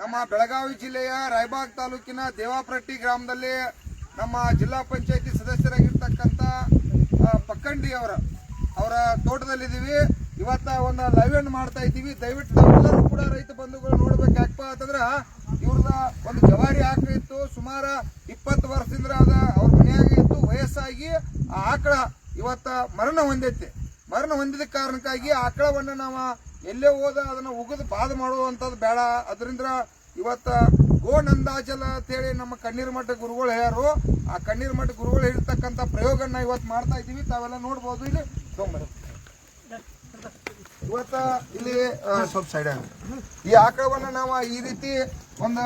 ನಮ್ಮ ಬೆಳಗಾವಿ ಜಿಲ್ಲೆಯ ರಾಯಬಾಗ್ ತಾಲೂಕಿನ ದೇವಾಪ್ರಟ್ಟಿ ಗ್ರಾಮದಲ್ಲಿ ನಮ್ಮ ಜಿಲ್ಲಾ ಪಂಚಾಯತಿ ಸದಸ್ಯರಾಗಿರ್ತಕ್ಕಂಥ ಪಕ್ಕಂಡಿ ಅವರ ಅವರ ತೋಟದಲ್ಲಿದ್ದೀವಿ. ಇವತ್ತ ಒಂದು ಲೈವ್ ಅನ್ನು ಮಾಡ್ತಾ ಇದ್ದೀವಿ. ದಯವಿಟ್ಟು ನಾವೆಲ್ಲರೂ ಕೂಡ ರೈತ ಬಂಧುಗಳು ನೋಡ್ಬೇಕು. ಯಾಕಪ್ಪ ಅಂತಂದ್ರೆ, ಇವ್ರದ ಒಂದು ಜವಾರಿ ಆಕಳ ಇತ್ತು. ಸುಮಾರು ಇಪ್ಪತ್ತು ವರ್ಷದಿಂದ ಅದ. ಅವ್ರ ಮನೆಯಾಗ ಇತ್ತು ವಯಸ್ಸಾಗಿ ಆ ಆಕಳ ಇವತ್ತ ಮರಣ ಹೊಂದೈತಿ. ಮರಣ ಹೊಂದಿದ ಕಾರಣಕ್ಕಾಗಿ ಆಕಳವನ್ನ ನಾವು ಎಲ್ಲೇ ಹೋದ ಅದನ್ನ ಉಗಿದು ಬಾದ ಮಾಡುವಂಥದ್ದು ಬೇಡ. ಅದರಿಂದ ಇವತ್ತ ಗೋನಂದಾಜಲ ಅಂತೇಳಿ ನಮ್ಮ ಕಣ್ಣೀರ್ ಮಠ ಗುರುಗಳು ಹೇಳ್ಯಾರು. ಆ ಕಣ್ಣೀರ್ ಮಠ ಗುರುಗಳು ಹೇಳ್ತಕ್ಕಂತ ಪ್ರಯೋಗನ ಇವತ್ತು ಮಾಡ್ತಾ ಇದ್ದೀವಿ. ತಾವೆಲ್ಲ ನೋಡ್ಬೋದು. ಇಲ್ಲಿ ತೊಗೊಂಬರ್ರಿ. ಇವತ್ತ ಇಲ್ಲಿ ಸ್ವಲ್ಪ ಸೈಡ್ ಈ ಆಕಳವನ್ನ ನಾವು ಈ ರೀತಿ ಒಂದು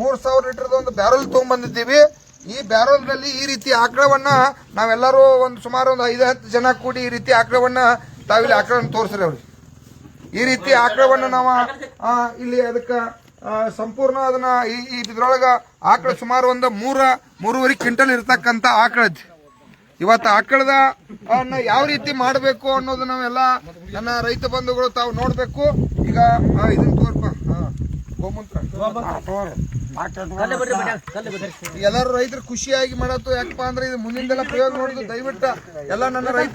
ಮೂರ್ ಸಾವಿರ ಲೀಟರ್ದ ಒಂದು ಬ್ಯಾರಲ್ ತೊಗೊಂಬಂದಿದ್ದೀವಿ. ಈ ಬ್ಯಾರಲ್ನಲ್ಲಿ ಈ ರೀತಿ ಆಕ್ರವನ್ನ ನಾವೆಲ್ಲರೂ ಒಂದು ಸುಮಾರು ಒಂದು ಐದು ಹತ್ತು ಜನ ಕೂಡಿ ಈ ರೀತಿ ಆಕ್ರವನ್ನ ತಾವಿಲ್ಲಿ ಆಕಳವನ್ನು ತೋರಿಸ್ರಿ ಅವ್ರಿ. ಈ ರೀತಿ ಆಕ್ರವನ್ನ ನಾವು ಇಲ್ಲಿ ಅದಕ್ಕೆ ಸಂಪೂರ್ಣ ಅದನ್ನ ಈ ಇದ್ರೊಳಗ ಆಕಳ ಸುಮಾರು ಒಂದು ಮೂರ ಮೂರುವರೆ ಕ್ವಿಂಟಲ್ ಇರ್ತಕ್ಕಂಥ ಆಕಳ ಇವತ್ತು ಆಕಳದ ಅನ್ನ ಯಾವ ರೀತಿ ಮಾಡಬೇಕು ಅನ್ನೋದು ನಾವೆಲ್ಲ ನನ್ನ ರೈತ ಬಂಧುಗಳು ತಾವು ನೋಡ್ಬೇಕು. ಈಗ ಇದನ್ನ ತೋರ್ಪ. ಗೋಮೂತ್ರ. ಎಲ್ಲರೂ ರೈತರು ಖುಷಿಯಾಗಿ ಮಾಡತ್ತು ಯಾಕಪ್ಪ ಅಂದ್ರೆ ಇದು ಮುಂದಿನ ಪ್ರಯೋಗ ನೋಡುದು ದಯವಿಟ್ಟು ಎಲ್ಲ ನನ್ನ ರೈತ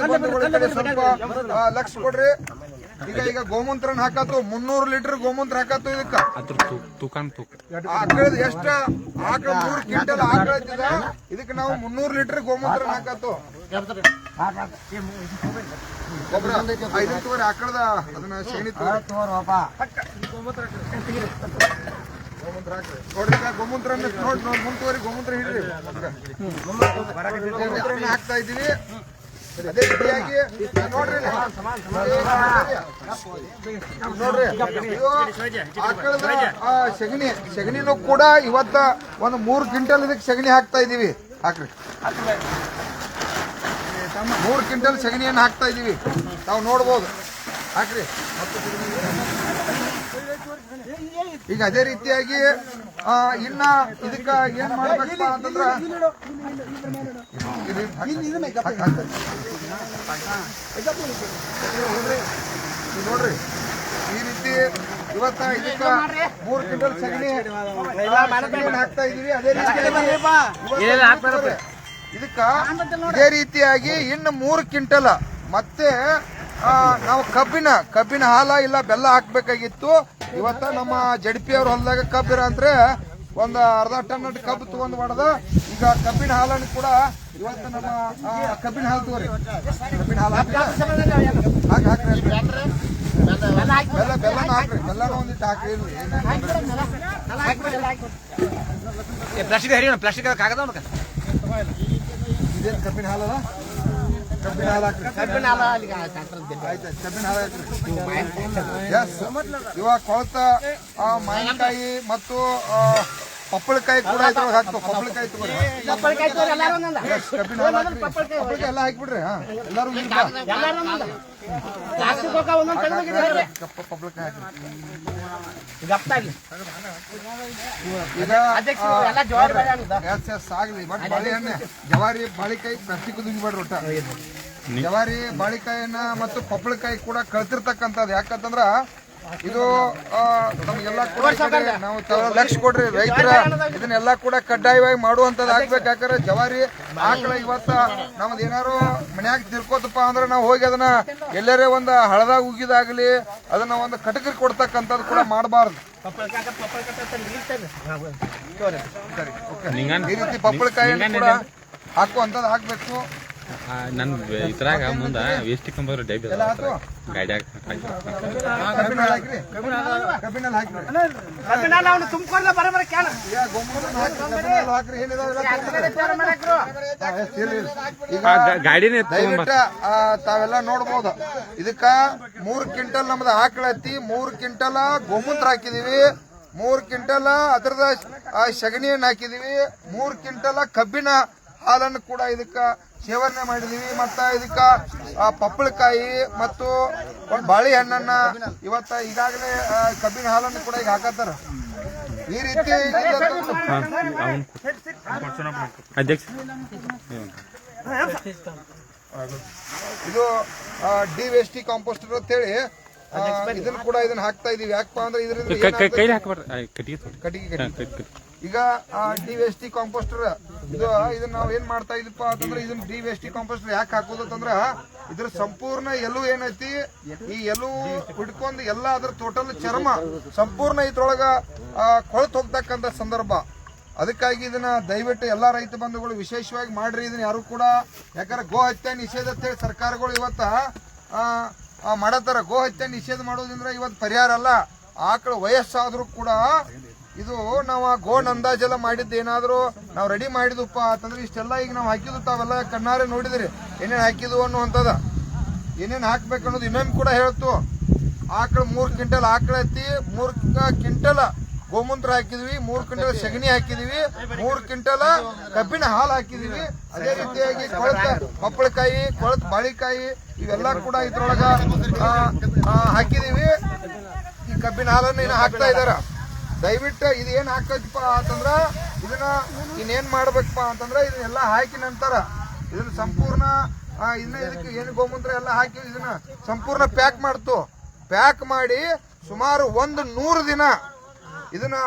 ಸ್ವಲ್ಪ ಆ, ಲಕ್ಷ ಕೊಡ್ರಿ. ಈಗ ಈಗ ಗೋಮೂತ್ರನ ಹಾಕತ್ತು ಮುನ್ನೂರು ಲೀಟರ್ ಗೋಮೂತ್ರ ಹಾಕತ್ತು ಇದಕ್ಕ. ಆಕಳದ ಎಷ್ಟ? ಆಕಳ ಮೂರ್ ಕ್ವಿಂಟಲ್ ಆಕಳ ಇದ್ದದ ಇದಕ್ಕೆ ನಾವು ಮುನ್ನೂರು ಲೀಟರ್ ಗೋಮೂತ್ರ ಹಾಕತ್ತು ಗೊಬ್ಬರ ಐದು ತೋರಿ ಆಕಳದ ಅದನ್ನ ಶೇಣಿ ತೋರಿ ಗೋಮೂತ್ರ ನೋಡಿ ನೋಡಿ ಮುಂತುವರಿ ಗೋಮೂತ್ರ ಹಿಡ್ರಿ. ಗೋಮೂತ್ರನ ಹಾಕ್ತಾ ಇದೀವಿ ಅದೇ ರೀತಿಯಾಗಿ, ನೋಡ್ರಿ. ನೋಡ್ರಿ ಸಗಣಿ, ಸಗಣಿನೂ ಕೂಡ ಇವತ್ತ ಒಂದು ಮೂರು ಕ್ವಿಂಟಲ್ ಇದಕ್ಕೆ ಸಗಣಿ ಹಾಕ್ತಾ ಇದೀವಿ ಹಾಕ್ರಿ. ಮೂರು ಕ್ವಿಂಟಲ್ ಸಗಣಿಯನ್ನು ಹಾಕ್ತಾ ಇದೀವಿ ತಾವು ನೋಡ್ಬೋದು. ಹಾಕ್ರಿ. ಈಗ ಅದೇ ರೀತಿಯಾಗಿ ಇನ್ನ ಇದಕ್ಕ ಏನ್ ಮಾಡ್ಬೇಕಪ್ಪ ಅಂತಂದ್ರ. ನೋಡ್ರಿ ಈ ರೀತಿ ಇವತ್ತ ಇದಕ್ಕ ಮೂರ್ ಕ್ವಿಂಟಲ್ ಸಗಣಿ ಹಾಕ್ತಾ ಇದೀವಿ. ಅದೇ ಇದಕ್ಕ ಇದೇ ರೀತಿಯಾಗಿ ಇನ್ನು ಮೂರು ಕ್ವಿಂಟಲ್ ಮತ್ತೆ ನಾವು ಕಬ್ಬಿನ ಕಬ್ಬಿನ ಹಾಲ ಇಲ್ಲ ಬೆಲ್ಲ ಹಾಕ್ಬೇಕಾಗಿತ್ತು. ಇವತ್ತ ನಮ್ಮ ಜಡ್ಪಿ ಅವ್ರ ಹೊಲದಾಗ ಕಬ್ಬಿರ ಅಂದ್ರೆ ಒಂದು ಅರ್ಧ ಟನ್ ಕಬ್ಬು ತಗೊಂಡ್ ಮಾಡದ ಈಗ ಕಬ್ಬಿನ ಹಾಲನ್ನು ಕೂಡ ಇವತ್ತು ನಮ್ಮ ಕಬ್ಬಿನ ಹಾಲು ತಗೋರಿ. ಕಬ್ಬಿನ ಹಾಲು ಹಾಕ್ರಿ. ಹಾಕಿ ಹಾಕ್ರಿ ಬೆಲ್ಲ ಬೆಲ್ಲನ ಹಾಕ್ರಿ. ಬೆಲ್ಲನ ಒಂದಿಟ್ಟು ಹಾಕ್ರಿ ಪ್ಲಾಸ್ಟಿಕ್ ಹರಿಯೋಣ ಪ್ಲಾಸ್ಟಿಕ್ ಕಾಗದ ಇದೇನು ಕಬ್ಬಿನ ಹಾಲಲ್ಲ ಕಬ್ಬಿನ ಹಾಲು ಹಾಕ್ರಿ ಆಯ್ತು ಕಬ್ಬಿನ ಹಾಲು ಹಾಕ್ರಿ ಎಸ್ ಇವಾಗ ಕೊಳತ ಮಾವಿನಕಾಯಿ ಮತ್ತು ಪಪ್ಪಳಕಾಯಿ ಕೂಡ ಇದ್ರೊಳಗೆ ಹಾಕ್ತು ಪಪ್ಪಳಕಾಯಿ ತಗೋರಿ ಕಬ್ಬಿನ ಹಾಲು ಹಾಕ್ರಿ ಪಪ್ಪಳಕಾಯಿ ಎಲ್ಲ ಹಾಕ್ಬಿಡ್ರಿ ಹಾ ಎಲ್ಲರೂ ಪಪ್ಪಳಕಾಯಿ ಬಾ. ಎಸ್ ಎಸ್ ಆಗಲಿ ಬಟ್ ಬಾಳೆಹಣ್ಣೆ ಜವಾರಿ ಬಾಳಿಕಾಯಿ ಪ್ಲಾಸ್ಟಿಕ್ ದುಂಗಿಬೇಡ್ರಿ ಒಟ್ಟ. ಜವಾರಿ ಬಾಳಿಕಾಯಿನ ಮತ್ತು ಪಪ್ಪಳಕಾಯಿ ಕೂಡ ಕಳ್ತಿರ್ತಕ್ಕಂಥದ್ದು. ಯಾಕಂತಂದ್ರ ಇದು ಆ, ನಮಗೆಲ್ಲ ಕೂಡ ನಾವು ಲಕ್ಷ ಕೊಡ್ರಿ ರೈತರ ಇದನ್ನೆಲ್ಲ ಕೂಡ ಕಡ್ಡಾಯವಾಗಿ ಮಾಡುವಂತದ್ದು ಆಗ್ಬೇಕು. ಯಾಕಂದ್ರೆ ಜವಾರಿ ಆಕಳ ಇವತ್ತ ನಮ್ದು ಏನಾರು ಮನ್ಯಾಗ ತಿರ್ಕೋತಪ್ಪ ಅಂದ್ರೆ ನಾವು ಹೋಗಿ ಅದನ್ನ ಎಲ್ಲರೇ ಒಂದು ಹಳದಾಗ ಉಗಿದಾಗ್ಲಿ ಅದನ್ನ ಒಂದು ಕಟಕರಿ ಕೊಡ್ತಕ್ಕಂಥದ್ದು ಕೂಡ ಮಾಡಬಾರ್ದು. ಸರಿ ಓಕೆ ನಿಂಗನ್ ಈ ರೀತಿ ಪಪ್ಪಳಕಾಯಿ ಕೂಡ ಹಾಕುವಂಥದ್ದು ಹಾಕ್ಬೇಕು ನನ್ ಇದ್ರಾಗ ಮುಂದ ವೇಸ್ಟ್ ಕಂಬರ್ ಡೈಬ್ ಗಾಡ್ಯಾಗ ಗಾಡಿನೇ ತಾವೆಲ್ಲ ನೋಡ್ಬೋದು. ಇದಕ್ಕ ಮೂರ್ ಕ್ವಿಂಟಲ್ ನಮ್ದು ಆಕಳ ಐತಿ. ಮೂರ್ ಕ್ವಿಂಟಲ್ ಗೋಮೂತ್ರ ಹಾಕಿದೀವಿ. ಮೂರ್ ಕ್ವಿಂಟಲ್ ಅದ್ರದ ಆ, ಸಗಣಿಯನ್ನ ಹಾಕಿದೀವಿ. ಮೂರ್ ಕ್ವಿಂಟಲ್ ಕಬ್ಬಿನ ಹಾಲನ್ನು ಕೂಡ ಇದಕ್ಕ ಸೇವನೆ ಮಾಡಿದೀವಿ. ಮತ್ತ ಇದಕ್ಕ ಆ, ಪಪ್ಪಳಕಾಯಿ ಮತ್ತು ಒಂದು ಬಾಳೆಹಣ್ಣನ್ನ ಇವತ್ತ ಈಗಾಗಲೇ ಕಬ್ಬಿನ ಹಾಲನ್ನು ಕೂಡ ಈಗ ಹಾಕತ್ತಾರ. ಈ ರೀತಿ ಇದು ಡಿ ವೇಸ್ಟಿ ಕಾಂಪೋಸ್ಟರ್ ಅಂತ ಹೇಳಿ ಇದನ್ನ ಕೂಡ ಇದನ್ನ ಹಾಕ್ತಾ ಇದೀವಿ. ಯಾಕಪ್ಪ ಅಂದ್ರೆ ಇದರಿಂದ ಕಟ್ಟಿಗೆ ಕಟ್ಟಿಗೆ ಈಗ ಡಿ ವೇಸ್ ಟಿ ಕಾಂಪೋಸ್ಟರ್ ಇದು, ಇದನ್ನ ನಾವು ಏನ್ ಮಾಡ್ತಾ ಇದೀಪ ಅಂತಂದ್ರೆ, ಇದನ್ನ ಡಿ ವೇಸ್ ಟಿ ಕಾಂಪೋಸ್ಟರ್ ಯಾಕೆ ಹಾಕೋದು ಅಂತಂದ್ರ, ಇದ್ರ ಸಂಪೂರ್ಣ ಎಲು ಏನೈತಿ, ಈ ಎಲು ಹಿಡ್ಕೊಂಡು ಎಲ್ಲ ಅದ್ರ ಟೋಟಲ್ ಚರ್ಮ ಸಂಪೂರ್ಣ ಇದ್ರೊಳಗ ಕೊಳತು ಹೋಗ್ತಕ್ಕಂತ ಸಂದರ್ಭ. ಅದಕ್ಕಾಗಿ ಇದನ್ನ ದಯವಿಟ್ಟು ಎಲ್ಲಾ ರೈತ ಬಂಧುಗಳು ವಿಶೇಷವಾಗಿ ಮಾಡ್ರಿ, ಇದನ್ನ ಯಾರು ಕೂಡ, ಯಾಕಂದ್ರೆ ಗೋ ಹತ್ಯೆ ನಿಷೇಧ ಅಂತ ಹೇಳಿ ಸರ್ಕಾರಗಳು ಇವತ್ತ ಮಾಡತ್ತಾರ. ಗೋ ಹತ್ಯೆ ನಿಷೇಧ ಮಾಡೋದ್ರಿಂದ ಇವತ್ತು ಪರಿಹಾರ ಅಲ್ಲ. ಆಕಳ ವಯಸ್ಸಾದ್ರೂ ಕೂಡ ಇದು ನಾವು ಗೋನ್ ಅಂದಾಜೆಲ್ಲ ಮಾಡಿದ್ದು ಏನಾದರೂ ನಾವು ರೆಡಿ ಮಾಡಿದಪ್ಪ ಅಂತಂದ್ರೆ ಇಷ್ಟೆಲ್ಲ ಈಗ ನಾವು ಹಾಕಿದ್ದು ತಾವೆಲ್ಲ ಕಣ್ಣಾರೆ ನೋಡಿದ್ರಿ. ಏನೇನು ಹಾಕಿದ್ವು ಅನ್ನುವಂಥದ್ದು ಏನೇನು ಹಾಕ್ಬೇಕು ಅನ್ನೋದು ಇನ್ನೊಮ್ಮೆ ಕೂಡ ಹೇಳ್ತು. ಆಕಳ ಮೂರು ಕ್ವಿಂಟಲ್ ಆಕಳ ಎತ್ತಿ ಮೂರ್ ಕ್ವಿಂಟಲ್ ಗೋಮೂತ್ರ ಹಾಕಿದ್ವಿ ಮೂರು ಕ್ವಿಂಟಲ್ ಸಗಣಿ ಹಾಕಿದೀವಿ ಮೂರು ಕ್ವಿಂಟಲ್ ಕಬ್ಬಿನ ಹಾಲು ಹಾಕಿದೀವಿ. ಅದೇ ರೀತಿಯಾಗಿ ಕೊಳತ ಪಪ್ಪಳಕಾಯಿ ಕೊಳತ್ ಬಾಳಿಕಾಯಿ ಇವೆಲ್ಲ ಕೂಡ ಇದ್ರೊಳಗ ಹಾಕಿದೀವಿ. ಈ ಕಬ್ಬಿನ ಹಾಲನ್ನು ಇನ್ನು ಹಾಕ್ತಾ ಇದಾರ. ದಯವಿಟ್ಟು ಇದು ಏನು ಹಾಕೈತಿಪ್ಪ ಅಂತಂದ್ರ ಇದನ್ನ ಇನ್ನೇನು ಮಾಡ್ಬೇಕಪ್ಪ ಅಂತಂದ್ರೆ ಇದನ್ನೆಲ್ಲ ಹಾಕಿ ನಂತರ ಇದನ್ನ ಸಂಪೂರ್ಣ ಇದನ್ನ ಇದಕ್ಕೆ ಏನು ಗೋಮೂತ್ರ ಎಲ್ಲ ಹಾಕಿ ಇದನ್ನ ಸಂಪೂರ್ಣ ಪ್ಯಾಕ್ ಮಾಡ್ತು. ಪ್ಯಾಕ್ ಮಾಡಿ ಸುಮಾರು ಒಂದು ನೂರು ದಿನ ಇದನ್ನ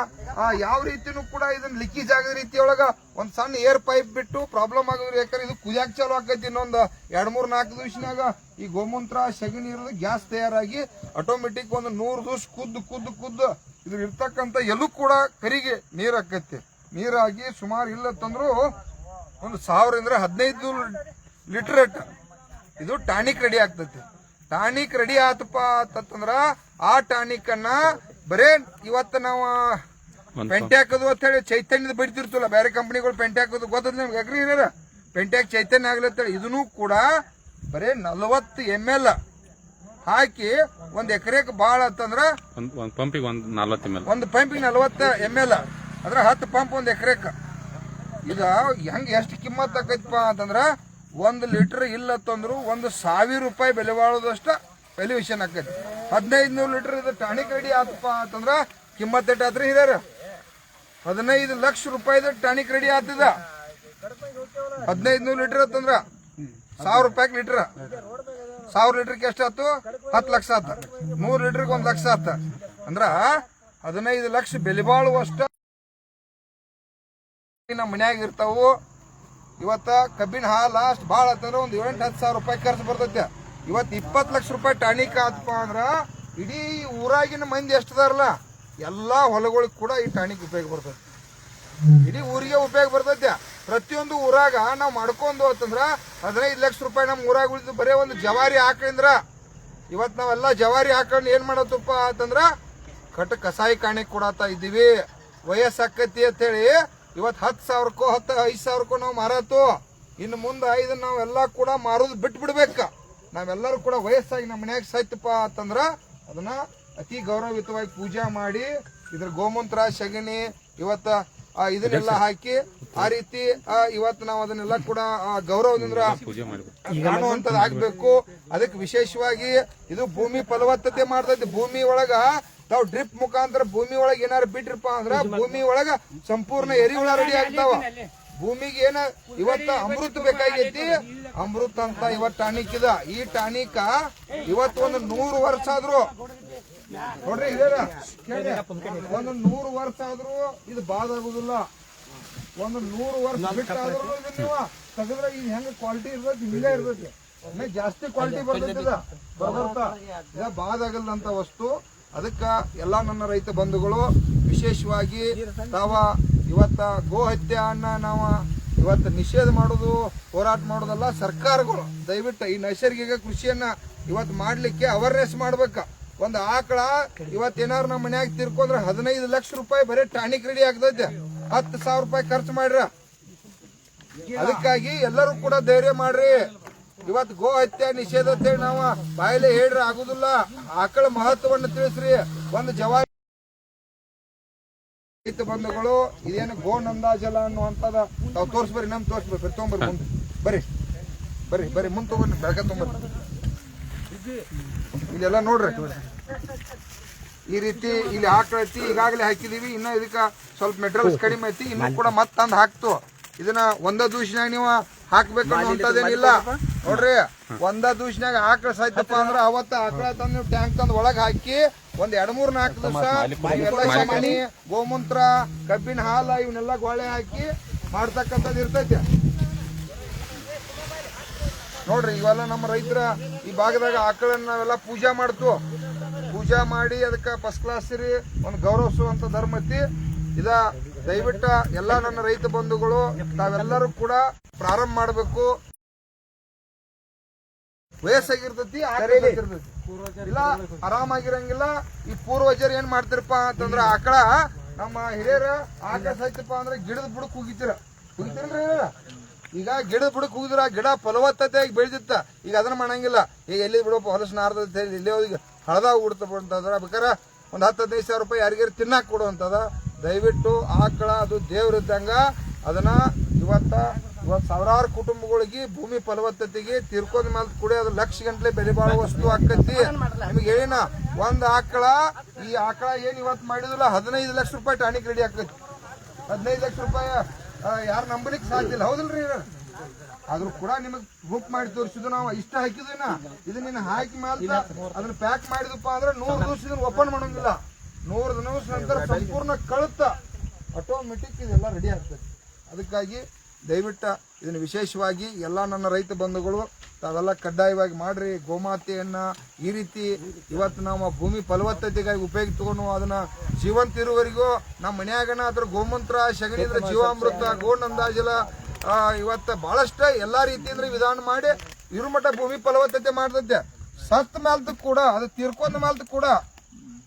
ಯಾವ ರೀತಿನೂ ಕೂಡ ಇದನ್ನ ಲೀಕೇಜ್ ಆಗದ ರೀತಿಯೊಳಗ ಒಂದ್ ಸಣ್ಣ ಏರ್ ಪೈಪ್ ಬಿಟ್ಟು ಪ್ರಾಬ್ಲಮ್ ಆಗೋದು ಯಾಕಂದ್ರೆ ಇದು ಕುದಿಯಾಕ ಚಾಲು ಆಕೈತಿ ಇನ್ನೊಂದು ಎರಡ್ ಮೂರ್ ನಾಲ್ಕು ದಿವಸನಾಗ ಈ ಗೋಮೂತ್ರ, ಸಗಣಿ ಇರೋದು ಗ್ಯಾಸ್ ತಯಾರಾಗಿ ಆಟೋಮೆಟಿಕ್ ಒಂದು ನೂರು ದಿವಸ ಕುದ್ದು ಕುದ್ದು ಕುದ್ದು ಇದ್ರ ಇರ್ತಕ್ಕಂಥ ಎಲ್ಲೂ ಕೂಡ ಕರಿಗೆ ನೀರ್ ಆಕೈತಿ ನೀರಾಗಿ ಸುಮಾರು ಇಲ್ಲ ತಂದ್ರು ಒಂದು ಸಾವಿರದಿಂದ ಹದಿನೈದು ಲೀಟರ್ ಇದು ಟಾನಿಕ್ ರೆಡಿ ಆಗ್ತೈತಿ. ಟಾನಿಕ್ ರೆಡಿ ಆತಪ್ಪ ಅಂತಂದ್ರ ಆ ಟಾನಿಕ್ ಅನ್ನ ಬರೇ ಇವತ್ತು ನಾವು ಪೆಂಟ್ ಪೆಂಟೆ ಹಾಕೋದು ಅಂತ ಹೇಳಿ ಚೈತನ್ಯದ ಬಿಡ್ತಿರ್ತಲ್ಲ ಬೇರೆ ಕಂಪನಿಗಳು ಪೆಂಟೆ ಹಾಕೋದು ಗೊತ್ತದ ನಿಮ್ಗೆ? ಅಗ್ರಿ ಪೆಂಟೆ ಹಾಕಿ ಚೈತನ್ಯ ಆಗ್ಲತ್ತೇಳಿ ಇದನ್ನು ಕೂಡ ಬರೇ ನಲವತ್ತು ಎಂ ಎಲ್ ಹಾಕಿ ಒಂದ್ ಎಕರೆಕ್ ಬಾಳ ಅಂತಂದ್ರ ಒಂದು ಪಂಪಿಗೆ ಒಂದ್ ನಲ್ವತ್ತು ಎಂ ಎಲ್ ಒಂದು ಪಂಪಿಗೆ ನಲ್ವತ್ತು ಎಂ ಎಲ್ ಅಂದ್ರೆ ಹತ್ತು ಪಂಪ್ ಒಂದ್ ಎಕರೆಕ್. ಇದ ಹೆಂಗ್ ಎಷ್ಟು ಕಿಮ್ಮತ್ ಆಕೈತಪ್ಪ ಅಂತಂದ್ರ ಒಂದು ಲೀಟರ್ ಇಲ್ಲತ್ತಂದ್ರು ಒಂದು ಸಾವಿರ ರೂಪಾಯಿ ಬೆಲೆ ಬಾಳೋದಷ್ಟ ವ್ಯಾಲ್ಯೂಯೇಷನ್ ಆಕೈತಿ. ಹದಿನೈದು ನೂರು ಲೀಟರ್ ಇದು ಟಾಣಿಕ್ ರೆಡಿ ಆತಪ್ಪ ಅಂತಂದ್ರ ಕಿಮ್ಮತ್ ಎಟ್ ಆತ್ರಿ ಹಿರಿಯರ. ಹದಿನೈದು ಲಕ್ಷ ರೂಪಾಯಿದ ಟಾಣಿಕ್ ರೆಡಿ ಆತದ. ಹದಿನೈದು ನೂರು ಲೀಟರ್ ಅಂತಂದ್ರ ಸಾವಿರ ರೂಪಾಯಿ ಲೀಟರ್. ಸಾವಿರ ಲೀಟರ್ಗೆ ಆಯ್ತು? ಹತ್ತು ಲಕ್ಷ ಆತ ಮೂರು ಲೀಟರ್ಗೆ ಒಂದು ಲಕ್ಷ ಆತ ಅಂದ್ರ ಹದಿನೈದು ಲಕ್ಷ ಬೆಲೆ ಬಾಳುವಷ್ಟ ನಮ್ಮ ಮನ್ಯಾಗ ಇರ್ತಾವು. ಇವತ್ತ ಕಬ್ಬಿನ ಹಾಲು ಅಷ್ಟು ಭಾಳ ಆಯ್ತಂದ್ರೆ ಒಂದು ಏಳೆಂಟು, ಹತ್ತು ಸಾವಿರ ರೂಪಾಯಿ ಖರ್ಚು ಬರ್ತೈತೆ. ಇವತ್ತು ಇಪ್ಪತ್ತು ಲಕ್ಷ ರೂಪಾಯಿ ಟಾನಿಕ್ ಆತಪ್ಪ ಅಂದ್ರೆ ಇಡೀ ಊರಾಗಿನ ಮಂದಿ ಎಷ್ಟದಾರಲ್ಲ ಎಲ್ಲಾ ಹೊಲಗಳಿಗೆ ಕೂಡ ಈ ಟಾನಿಕ್ ಉಪಯೋಗ ಬರ್ತೈತೆ. ಇಡೀ ಊರಿಗೆ ಉಪಯೋಗ ಬರ್ತೈತೆ. ಪ್ರತಿಯೊಂದು ಊರಾಗ ನಾವು ಮಾಡ್ಕೊಂಡು ಅಂತಂದ್ರ ಹದಿನೈದು ಲಕ್ಷ ರೂಪಾಯಿ ನಮ್ಮ ಊರಾಗ ಉಳಿದು ಬರೀ ಒಂದು ಜವಾರಿ ಹಾಕಂದ್ರ ಇವತ್ತು ನಾವೆಲ್ಲ ಜವಾರಿ ಹಾಕೊಂಡು ಏನು ಮಾಡತ್ತಪ್ಪ ಅಂತಂದ್ರ ಕಟ್ ಕಸಾಯಿ ಕಾಣಿ ಕೊಡತಾ ಇದ್ದೀವಿ. ವಯಸ್ಸಾಕತಿ ಅಂತ ಹೇಳಿ ಇವತ್ತು ಹತ್ತು ಸಾವಿರಕ್ಕೋ ಹತ್ತು ಐದು ಸಾವಿರಕ್ಕೋ ನಾವು ಮಾರತ್ತು ಇನ್ನು ಮುಂದೆ ಇದನ್ನ ನಾವೆಲ್ಲ ಕೂಡ ಮಾರೋದು ಬಿಟ್ಟು ಬಿಡ್ಬೇಕ. ನಾವೆಲ್ಲರೂ ಕೂಡ ವಯಸ್ಸಾಗಿ ನಮ್ಮ ಮನ್ಯಾಗ ಸೈತಪ್ಪ ಅಂತಂದ್ರ ಅದನ್ನ ಅತಿ ಗೌರವಯುತವಾಗಿ ಪೂಜೆ ಮಾಡಿ, ಇದ್ರ ಗೋಮೂತ್ರ ಸಗಣಿ ಇವತ್ತ ಇದನ್ನೆಲ್ಲ ಹಾಕಿ ಆ ರೀತಿ ಇವತ್ತು ನಾವು ಅದನ್ನೆಲ್ಲ ಕೂಡ ಆ, ಗೌರವದಿಂದ ಪೂಜೆ ಮಾಡ್ಬೇಕು. ಕಾಣುವಂತದ್ದು ಆಗ್ಬೇಕು. ಅದಕ್ಕೆ ವಿಶೇಷವಾಗಿ ಇದು ಭೂಮಿ ಫಲವತ್ತತೆ ಮಾಡ್ತೈತಿ. ಭೂಮಿ ಒಳಗ ತಾವ್ ಡ್ರಿಪ್ ಮುಖಾಂತರ ಭೂಮಿ ಒಳಗ ಏನಾರು ಬಿಟ್ರಪ್ಪ ಅಂದ್ರ ಭೂಮಿ ಒಳಗ ಸಂಪೂರ್ಣ ಎರಿಹುಳ ರೆಡಿ ಆಗ್ತಾವ. ಭೂಮಿಗೆ ಏನ ಇವತ್ತ ಅಮೃತ ಬೇಕಾಗೈತಿ. ಅಮೃತ ಅಂತ ಇವತ್ ಟಾನಿಕ್ ಇದ ಈ ಟಾನಿಕ ಇವತ್ತು ಒಂದು ನೂರು ವರ್ಷ ಆದ್ರು ನೋಡ್ರಿ ಇದೇನ. ಒಂದು ನೂರು ವರ್ಷ ಆದ್ರೂ ಇದು ಬಾದ್ ಆಗುದಿಲ್ಲ. ಒಂದು ನೂರು ವರ್ಷ ಬಿಟ್ಟಾದ್ರೂ ಇದು ನೀವು ತೆಗೆದ್ರೆ ಇದು ಹೆಂಗ ಕ್ವಾಲಿಟಿ ಇರ್ಬೇಕು ಹಿಂಗೆ ಇರ್ಬೇಕು ಒಮ್ಮೆ ಜಾಸ್ತಿ ಕ್ವಾಲಿಟಿ ಬರ್ತದೆ ಬರ್ಬರ್ತಾ ಇದ ಬಾದಾಗಲ್ಲಂತ ವಸ್ತು. ಅದಕ್ಕ ಎಲ್ಲಾ ನನ್ನ ರೈತ ಬಂಧುಗಳು ವಿಶೇಷವಾಗಿ ತಾವ ಇವತ್ತ ಗೋ ಹತ್ಯೆಯನ್ನ ನಾವ ಇವತ್ತು ನಿಷೇಧ ಮಾಡೋದು ಹೋರಾಟ ಮಾಡೋದಲ್ಲ ಸರ್ಕಾರಗಳು. ದಯವಿಟ್ಟು ಈ ನೈಸರ್ಗಿಕ ಕೃಷಿಯನ್ನ ಇವತ್ತು ಮಾಡ್ಲಿಕ್ಕೆ ಅವೇರ್ನೆಸ್ ಮಾಡ್ಬೇಕ. ಒಂದು ಆಕಳ ಇವತ್ತೇನಾರು ನಮ್ಮ ಮನ್ಯಾಗ ತಿರ್ಕೊಂಡ್ರೆ ಹದಿನೈದು ಲಕ್ಷ ರೂಪಾಯಿ ಬರೀ ಟಾನಿಕ್ ರೆಡಿ ಆಗ್ತೈತೆ. ಹತ್ತು ಸಾವಿರ ರೂಪಾಯಿ ಖರ್ಚು ಮಾಡ್ರ. ಅದಕ್ಕಾಗಿ ಎಲ್ಲರೂ ಕೂಡ ಧೈರ್ಯ ಮಾಡ್ರಿ. ಇವತ್ತು ಗೋ ಹತ್ಯೆ ನಿಷೇಧ ಅಂತೇಳಿ ನಾವು ಬಾಯಲೆ ಹೇಳ್ರಿ, ಆಗುದಿಲ್ಲ. ಆಕಳ ಮಹತ್ವವನ್ನು ತಿಳಿಸ್ರಿ. ಒಂದು ಜವಾರಿ ರೈತ ಬಂಧುಗಳು, ಇದೇನು ಗೋ ನಂದಾಜಲ ಅನ್ನುವಂಥದ, ತಾವು ತೋರಿಸ್ಬರ್ರಿ, ನಮ್ ತೋರ್ಸ್ಬರಿ ಬರ್ರಿ ಮುಂದೆ. ಬರ್ರಿ. ಬರ್ರಿ ಬರ್ರಿ, ಮುಂದೆ ತಗೊಂಡ್ರಿ ಬೆಳಗ್ಗೆ ತೊಗೊಂಬರ್ರಿ. ಇಲ್ಲೆಲ್ಲ ನೋಡ್ರಿ. ಈ ರೀತಿ ಇಲ್ಲಿ ಐತಿ ಈಗಾಗಲೇ ಹಾಕಿದೀವಿ. ಇನ್ನ ಇದಕ್ಕೆ ಸ್ವಲ್ಪ ಮೆಟೀರಿಯಲ್ಸ್ ಕಡಿಮೆ ಐತಿ. ಇನ್ನು ಕೂಡ ಮತ್ತೆ ತಂದು ಹಾಕ್ತು. ಇದನ್ನ ಒಂದ ದೂಷಿನಾಗ ನೀವು ಹಾಕ್ಬೇಕು ಅನ್ನೋಂಥದ್ದೇನಿಲ್ಲ ನೋಡ್ರಿ ಒಂದ ದೂಷಿನಾಗ ಆಕಳ ಸಾಯ್ತಪ್ಪ ಅಂದ್ರ ಅವತ್ತ ಆಕಳ ತಂದು ನೀವು ಟ್ಯಾಂಕ್ ತಂದು ಒಳಗ್ ಹಾಕಿ ಒಂದ್ ಎರಡ್ ಮೂರ್ ನಾಲ್ಕು ದಿವಸ ಮಾಡಿ ಗೋಮೂತ್ರ ಕಬ್ಬಿನ ಹಾಲ ಇವನ್ನೆಲ್ಲ ಗೋಳೆ ಹಾಕಿ ಮಾಡ್ತಕ್ಕಂಥದ್ದು ಇರ್ತೈತಿ ನೋಡ್ರಿ ಇವೆಲ್ಲ ನಮ್ಮ ರೈತರ ಈ ಭಾಗದಾಗ ಆಕಳನ್ನ ನಾವೆಲ್ಲ ಪೂಜಾ ಮಾಡ್ತು. ಪೂಜಾ ಮಾಡಿ ಅದಕ್ಕೆ ಫಸ್ಟ್ ಕ್ಲಾಸ್ ರೀ ಒಂದು ಗೌರವಿಸುವಂತ ಧರ್ಮ ಐತಿ. ಇದ ದಯವಿಟ್ಟು ಎಲ್ಲ ನನ್ನ ರೈತ ಬಂಧುಗಳು ತಾವೆಲ್ಲರೂ ಕೂಡ ಪ್ರಾರಂಭ ಮಾಡಬೇಕು. ವಯಸ್ಸಾಗಿರ್ತೈತಿ ಇಲ್ಲ ಆರಾಮಾಗಿರಂಗಿಲ್ಲ ಈ ಪೂರ್ವಜರು ಏನ್ ಮಾಡ್ತಿರಪ್ಪ ಅಂತಂದ್ರ ಆಕಳ ನಮ್ಮ ಹಿರಿಯರ ಆಕಳ ಸಾಯ್ತಪ್ಪ ಅಂದ್ರೆ ಗಿಡದ ಬುಡಕ್ ಹೋಗಿತ್ತಿರ ಹೋಗಿತಿರಲ್ರಿ ಹಿರಿಯರ? ಈಗ ಗಿಡದ ಬುಡಕ್ಕೆ ಹೋಗಿದ್ರ ಗಿಡ ಫಲವತ್ತತೆಯಾಗಿ ಬೆಳೆದಿತ್ತ. ಈಗ ಅದನ್ನ ಮಾಡಂಗಿಲ್ಲ. ಈಗ ಎಲ್ಲಿ ಬಿಡಪ್ಪ ಹೊಲಸು ನಾರ್ದೈತೆ ಇಲ್ಲಿ ಹೋಗಿ ಹಳದಾಗ ಉಡ್ತ ಅಂತಂದ್ರೆ ಬೇಕಾರೆ ಒಂದು ಹತ್ತು ಹದಿನೈದು ಸಾವಿರ ರೂಪಾಯಿ ಯಾರಿಗಾರು ತಿನ್ನಕ್ಕೆ ಕೊಡುವಂತದ. ದಯವಿಟ್ಟು ಆಕಳ ಅದು ದೇವ್ರ ಇದ್ದಂಗ ಅದನ್ನ ಇವತ್ತ ಇವತ್ತು ಸಾವಿರಾರು ಕುಟುಂಬಗಳಿಗೆ ಭೂಮಿ ಫಲವತ್ತತೆಗೆ ತಿರ್ಕೊಂಡ್ ಮೇಲೆ ಕೂಡ ಅದು ಲಕ್ಷ ಗಂಟ್ಲೆ ಬೆಲೆ ಬಾಳೋ ವಸ್ತು ಆಕತಿ. ನಿಮ್ಗೆ ಹೇಳಿನ ಒಂದು ಆಕಳ ಈ ಆಕಳ ಏನು ಇವತ್ತು ಮಾಡಿದಿಲ್ಲ ಹದಿನೈದು ಲಕ್ಷ ರೂಪಾಯಿ ಟಾನಿಕ್ ರೆಡಿ ಆಕತಿ. ಹದಿನೈದು ಲಕ್ಷ ರೂಪಾಯಿ ಯಾರು ನಂಬಲಿಕ್ಕೆ ಸಾಧ್ಯ ಇಲ್ಲ. ಹೌದಿಲ್ರಿ? ಆದ್ರೂ ಕೂಡ ನಿಮಗ್ ಬುಕ್ ಮಾಡಿ ತೋರಿಸಿದ್ದು ನಾವು ಇಷ್ಟ ಹಾಕಿದ್ವಿನ ಇದು ನೀನು ಹಾಕಿ ಮೇಲೆ ಅದನ್ನ ಪ್ಯಾಕ್ ಮಾಡಿದಪ್ಪ ಅಂದ್ರೆ ನೂರು ದಿವಸ ಇದನ್ನ ಓಪನ್ ಮಾಡೋಂಗಿಲ್ಲ. ನೂರು ದಿವಸ ನಂತರ ಸಂಪೂರ್ಣ ಕಳುತ್ತ ಆಟೋಮೆಟಿಕ್ ಇದೆಲ್ಲ ರೆಡಿ ಆಗ್ತದೆ. ಅದಕ್ಕಾಗಿ ದಯವಿಟ್ಟು ಇದನ್ನು ವಿಶೇಷವಾಗಿ ಎಲ್ಲ ನನ್ನ ರೈತ ಬಂಧುಗಳು ತಾವೆಲ್ಲ ಕಡ್ಡಾಯವಾಗಿ ಮಾಡ್ರಿ. ಗೋಮಾತೆಯನ್ನ ಈ ರೀತಿ ಇವತ್ತು ನಾವು ಭೂಮಿ ಫಲವತ್ತತೆಗಾಗಿ ಉಪಯೋಗ ತಗೊಂಡು ಅದನ್ನ ಜೀವಂತ ಇರುವವರೆಗೂ ನಮ್ಮ ಮನ್ಯಾಗನ ಅದ್ರ ಗೋಮೂತ್ರ ಸಗಣಿ ಜೀವಾಮೃತ ಗೋಣಂದಾಜಲ ಇವತ್ತು ಬಹಳಷ್ಟು ಎಲ್ಲಾ ಅಂದ್ರೆ ವಿಧಾನ ಮಾಡಿ ಇರು ಭೂಮಿ ಫಲವತ್ತತೆ ಮಾಡ್ತೈತೆ. ಸತ್ ಮೇಲ್ದ ಕೂಡ, ಅದು ತೀರ್ಕೊಂಡ ಮೇಲ್ದ ಕೂಡ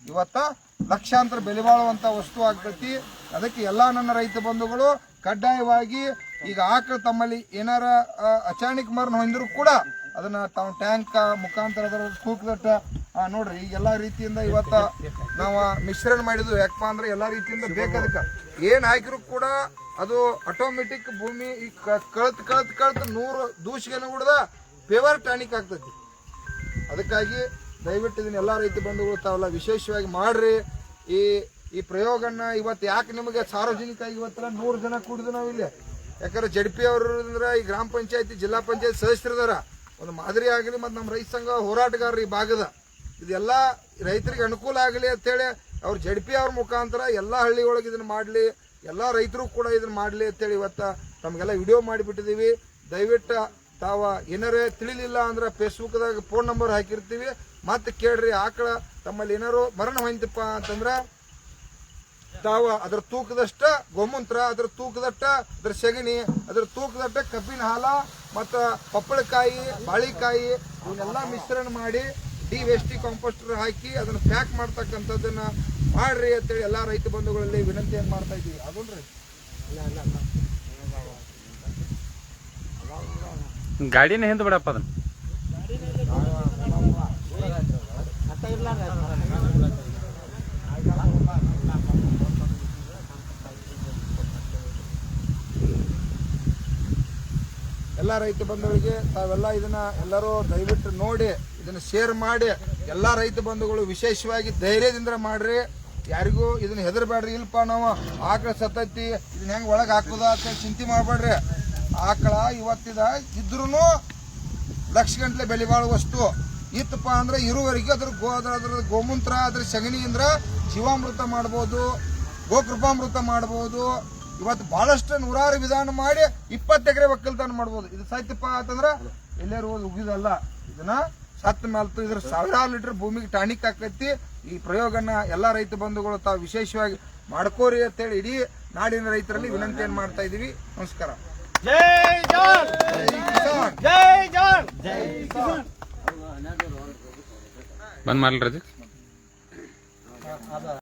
ಇವತ್ತ ಲಕ್ಷಾಂತರ ಬೆಲೆ ಬಾಳುವಂತ ವಸ್ತು ಆಗ್ತೈತಿ. ಅದಕ್ಕೆ ಎಲ್ಲಾ ನನ್ನ ರೈತ ಬಂಧುಗಳು ಕಡ್ಡಾಯವಾಗಿ ಈಗ ಆಕಳು ತಮ್ಮಲ್ಲಿ ಏನಾರ ಅಚಾನಿಕ್ ಮರಣ ಹೊಂದಿದ್ರು ಕೂಡ ಅದನ್ನ ತಾವು ಟ್ಯಾಂಕ್ ಮುಖಾಂತರ ಅದರ ನೋಡ್ರಿ ಈಗ ಎಲ್ಲಾ ರೀತಿಯಿಂದ ಇವತ್ತ ನಾವು ಮಿಶ್ರಣ ಮಾಡಿದ್ವಿ ಯಾಕಪ್ಪ ಅಂದ್ರೆ ಎಲ್ಲಾ ರೀತಿಯಿಂದ ಬೇಕದಕ್ಕ. ಏನ್ ಹಾಕಿದ್ರು ಕೂಡ ಅದು ಆಟೋಮೆಟಿಕ್ ಭೂಮಿ ಕಳತ್ ಕಳತ್, ಕಳ್ತ್ ನೂರು ದೂಷಿಗೆನ ಹುಡ್ದ ಪೇವರ್ ಟಾನಿಕ್ ಆಗ್ತೈತಿ. ಅದಕ್ಕಾಗಿ ದಯವಿಟ್ಟು ಇದನ್ನ ಎಲ್ಲಾ ರೈತ ಬಂಧುಗಳು ತಾವೆಲ್ಲ ವಿಶೇಷವಾಗಿ ಮಾಡ್ರಿ. ಈ ಈ ಪ್ರಯೋಗನ ಇವತ್ತು ಯಾಕೆ ನಿಮಗೆ ಸಾರ್ವಜನಿಕ ಇವತ್ತೆಲ್ಲ ನೂರು ಜನ ಕೂಡಿದ್ವಿ ನಾವು ಇಲ್ಲಿ ಯಾಕಂದ್ರೆ ಜಡ್ ಪಿ ಅವರು ಅಂದ್ರೆ ಈ ಗ್ರಾಮ ಪಂಚಾಯತಿ, ಜಿಲ್ಲಾ ಪಂಚಾಯತ್ ಸದಸ್ಯರಿದಾರ. ಒಂದು ಮಾದರಿ ಆಗಲಿ ಮತ್ತು ನಮ್ಮ ರೈತ ಸಂಘ ಹೋರಾಟಗಾರರು ಈ ಭಾಗದ. ಇದೆಲ್ಲ ರೈತರಿಗೆ ಅನುಕೂಲ ಆಗಲಿ ಅಂತೇಳಿ ಅವ್ರು ಜಡ್ ಪಿ ಅವ್ರ ಮುಖಾಂತರ ಎಲ್ಲ ಹಳ್ಳಿ ಒಳಗೆ ಇದನ್ನ ಮಾಡಲಿ, ಎಲ್ಲ ರೈತರು ಕೂಡ ಇದನ್ನು ಮಾಡಲಿ ಅಂತೇಳಿ ಇವತ್ತು ತಮಗೆಲ್ಲ ವಿಡಿಯೋ ಮಾಡಿಬಿಟ್ಟಿದ್ದೀವಿ ದಯವಿಟ್ಟು ತಾವ ಏನಾರೇ ತಿಳಿಲಿಲ್ಲ ಅಂದ್ರೆ ಫೇಸ್ಬುಕ್ದಾಗ ಫೋನ್ ನಂಬರ್ ಹಾಕಿರ್ತೀವಿ. ಮತ್ತೆ ಕೇಳ್ರಿ ಆಕಳ ತಮ್ಮಲ್ಲಿ ಏನಾರು ಮರಣ ಹೊಂದಪ್ಪ ಅಂತಂದ್ರೆ ತಾವ ಅದ್ರ ತೂಕದಷ್ಟ ಗೋಮೂತ್ರ ಅದ್ರ ತೂಕದಟ್ಟ ಅದ್ರ ಸೆಗಣಿ ಅದ್ರ ತೂಕದಟ್ಟ ಕಬ್ಬಿನ ಹಾಲ ಮತ್ತ ಪಪ್ಪಳಕಾಯಿ ಬಾಳಿಕಾಯಿ ಇವನ್ನೆಲ್ಲ ಮಿಶ್ರಣ ಮಾಡಿ ಡಿ ವೇಸ್ಟಿ ಕಾಂಪೋಸ್ಟರ್ ಹಾಕಿ ಅದನ್ನ ಪ್ಯಾಕ್ ಮಾಡ್ತಕ್ಕಂಥದ್ದನ್ನ ಮಾಡ್ರಿ ಅಂತೇಳಿ ಎಲ್ಲಾ ರೈತ ಬಂಧುಗಳಲ್ಲಿ ವಿನಂತಿಯನ್ನು ಮಾಡ್ತಾ ಇದ್ದೀವಿ? ಅದೊಂದ್ರಿ ಗಾಡಿನ ಹಿಂದೆ ಬಿಡಪ್ಪ ಅದನ್ನ. ಎಲ್ಲ ರೈತ ಬಂಧುಗಳಿಗೆ ತಾವೆಲ್ಲ ಇದನ್ನ ಎಲ್ಲರೂ ದಯವಿಟ್ಟು ನೋಡಿ, ಇದನ್ನ ಶೇರ್ ಮಾಡಿ, ಎಲ್ಲ ರೈತ ಬಂಧುಗಳು ವಿಶೇಷವಾಗಿ ಧೈರ್ಯದಿಂದ ಮಾಡ್ರಿ. ಯಾರಿಗೂ ಇದನ್ನ ಹೆದರ್ಬೇಡ್ರಿ ಇಲ್ಪ ನಾವು ಆಕಳ ಸತ್ತೈತಿ, ಇದನ್ನ ಹೆಂಗ್ ಒಳಗೆ ಹಾಕುದ ಅಂತ ಚಿಂತೆ ಮಾಡ್ಬೇಡ್ರಿ ಆಕಳ ಇವತ್ತಿದ ಇದ್ರೂ ಲಕ್ಷ ಗಂಟ್ಲೆ ಬೆಲೆ ಬಾಳುವ ವಸ್ತು ಇತ್ತಪ್ಪ ಅಂದ್ರೆ ಇರುವರೆಗೆ ಅದ್ರ ಗೋ ಅದ್ರ ಅದ್ರ ಗೋಮೂತ್ರ ಅದ್ರ ಸಗಣಿಯಿಂದ ಜೀವಾಮೃತ ಮಾಡ್ಬೋದು, ಗೋಕೃಪಾಮೃತ ಮಾಡ್ಬೋದು. ಇವತ್ತು ಬಹಳಷ್ಟು ನೂರಾರು ವಿಧಾನ ಮಾಡಿ ಇಪ್ಪತ್ತು ಎಕರೆ ಒಕ್ಕಲ್ತನ ಮಾಡ್ಬೋದು. ಇದು ಸತ್ಯಪ್ಪ ಅಂತಂದ್ರೆ ಎಲ್ಲರೂ ಹೋಗಿ ಉಗಿದಲ್ಲ. ಇದನ್ನ ಸತ್ತ ಮೇಲ್ತು ಇದ್ರ ಸಾವಿರಾರು ಲೀಟರ್ ಭೂಮಿಗೆ ಟಾನಿಕ್ ಆಕೈತಿ ಈ ಪ್ರಯೋಗನ ಎಲ್ಲಾ ರೈತ ಬಂಧುಗಳು ತಾವು ವಿಶೇಷವಾಗಿ ಮಾಡ್ಕೋರಿ ಅಂತೇಳಿ ಇಡೀ ನಾಡಿನ ರೈತರಲ್ಲಿ ವಿನಂತಿಯನ್ನು ಮಾಡ್ತಾ ಇದೀವಿ? ನಮಸ್ಕಾರ. ಜೈ ಜಾನ್ ಜೈ ಕಿಸಾನ್! ಜೈ ಜಾನ್ ಬಂದ್ ಮಾಡ್ಲಿ ರಜೆ?